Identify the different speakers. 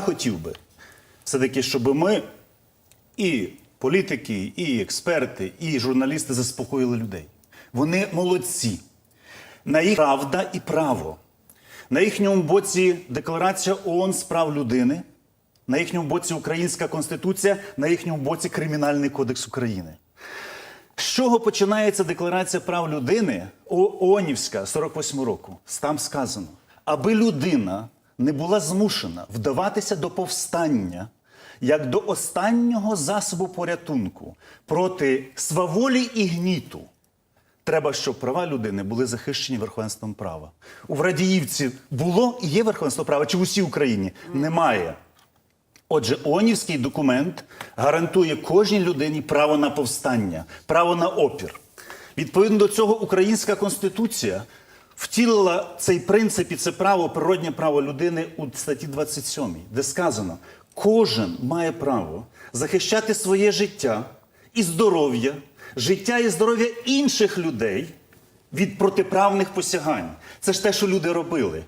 Speaker 1: Хотів би все-таки, щоб ми і політики, і експерти, і журналісти заспокоїли людей. Вони молодці. На їх правда і право. На їхньому боці Декларація ООН з прав людини, на їхньому боці Українська Конституція, на їхньому боці Кримінальний кодекс України. З чого починається Декларація прав людини ООНівська 48 року? Там сказано, аби людина не була змушена вдаватися до повстання як до останнього засобу порятунку проти сваволі і гніту. Треба, щоб права людини були захищені верховенством права. У Врадіївці було і є верховенство права, чи в усій Україні? Немає. Отже, ООНівський документ гарантує кожній людині право на повстання, право на опір. Відповідно до цього, Українська Конституція втілила цей принцип і це право, природнє право людини у статті 27, де сказано: кожен має право захищати своє життя і здоров'я, життя і здоров'я інших людей від протиправних посягань. Це ж те, що люди робили.